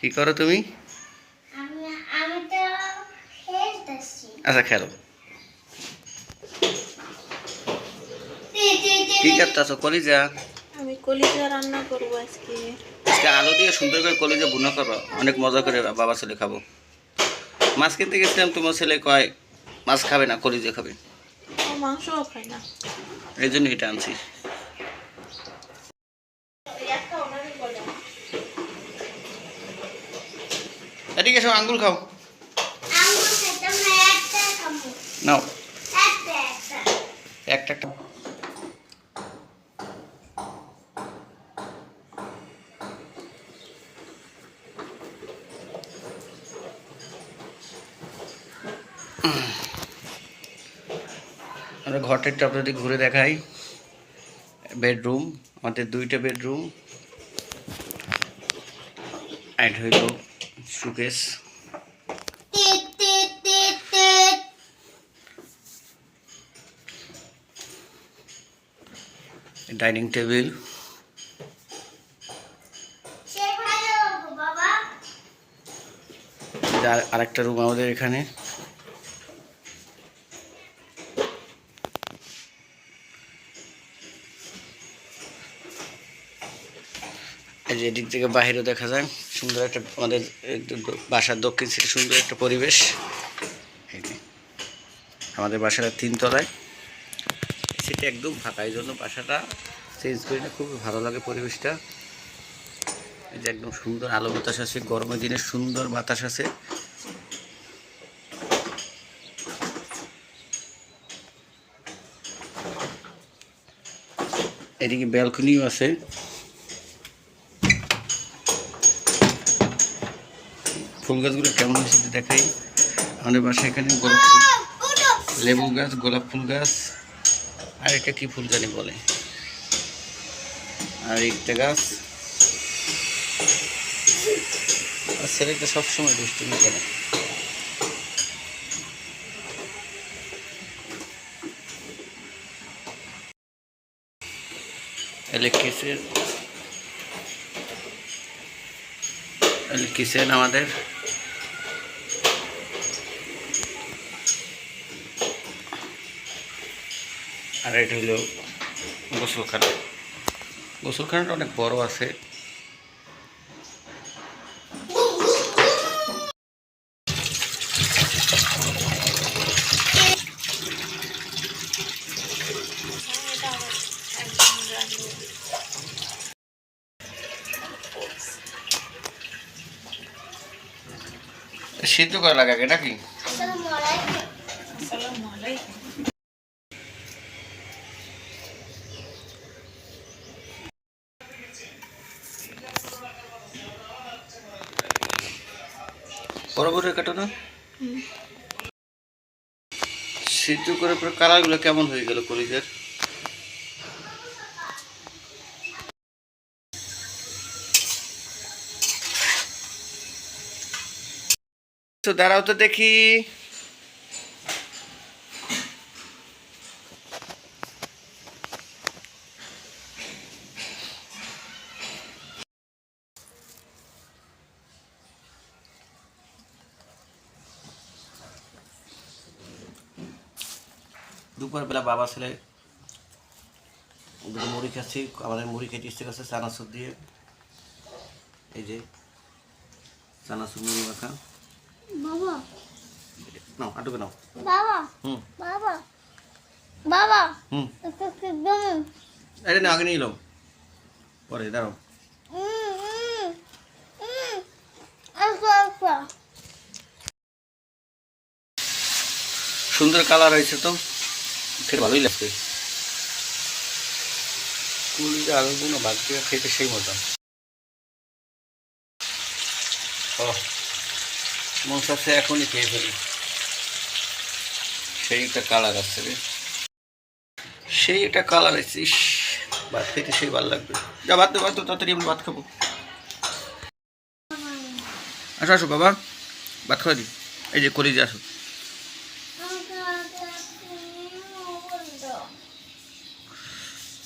কি করো তুমি? আমি আমি তো খেলতেছি। আচ্ছা খেলো। কি তি। করতেছো? কলিজা? আমি কলিজা রান্না করব আজকে। আজকে আলু দিয়ে সুন্দর করে কলিজা বুনা করব অনেক মজা করে বাবা ছেলে খাব। মাছ কিনতে গেছিলাম তোমার ছেলে কয় মাছ খাবে না কলিজা খাবে। ও মাংসও খাই না। এই জন্য এটা আনছি। এদিকে খাও। আঙ্গুর খাব। নাও। একটা একটা। একটা একটা। আমরা ঘরটা আপনাদের ঘুরে দেখাই বেডরুম আমাদের দুইটা বেডরুম। অ্যাড হইল। সুকেশ। ডাইনিং টেবিল আরেকটা রুম আমাদের এখানে। এই যে এদিক থেকে বাইরেও দেখা যায়, সুন্দর একটা আমাদের বাসার দক্ষিণ সাইডে সুন্দর একটা পরিবেশ। আমাদের বাসাটা তিনতলায়। সেটা একদম ফাঁকা, এই জন্য বাসাটা চেঞ্জ করি না খুবই ভালো লাগে পরিবেশটা। এই যে একদম সুন্দর আলো বাতাস আছে, গরমের দিনে সুন্দর বাতাস আছে। এদিকে ব্যালকনিও আছে। ফুল গাছগুলো কেমন হয়েছে দেখাই। আমাদের বাসায় এখানে গোলাপ ফুল, লেবু গাছ, গোলাপ ফুল গাছ, আর এটা কি ফুল জানি বলে। আর একটা গাছ। আর ছেলেটা সবসময় দুষ্টুমি করে। এলে কিসেন আমাদের। আর এটা হলো গোসলখানা। গোসলখানাটা অনেক বড় আছে। সিদ্ধ করা লাগে আগে নাকি বড় কাটো না সিদ্ধ করে পরে কালারগুলো কেমন হয়ে গেল কলিজের? তো দাঁড়াও তো দেখি। দুপুরবেলা বাবা ছেলে দুটো মুড়ি খাচ্ছি আমাদের মুড়ি খেতে ইচ্ছে করছে চানাচুর দিয়ে। এই যে চানাচুর মুড়ি মাখা। বাবা। নাও আটুকে নাও। বাবা। হুম। বাবা। বাবা। হুম। এটা না আগে নিয়ে এলাম পরে দাঁড়াও। হুম হুম হুম। সুন্দর কালার হয়েছে তো। খেতে ভালোই লাগছে কুলি আলুগুলো ভাগ দিয়ে খেতে সেই মজা। ও মন চাচ্ছে এখনই খেয়ে ফেলি। সেই একটা কালার আসছে রে। সেই একটা কালার আছে ইস ভাত খেতে সেই ভালো লাগবে। যা ভাত ভাত তাড়াতাড়ি আমি ভাত খাব। আসো আসো বাবা ভাত খাওয়া দি। এই যে কলিজা আসো।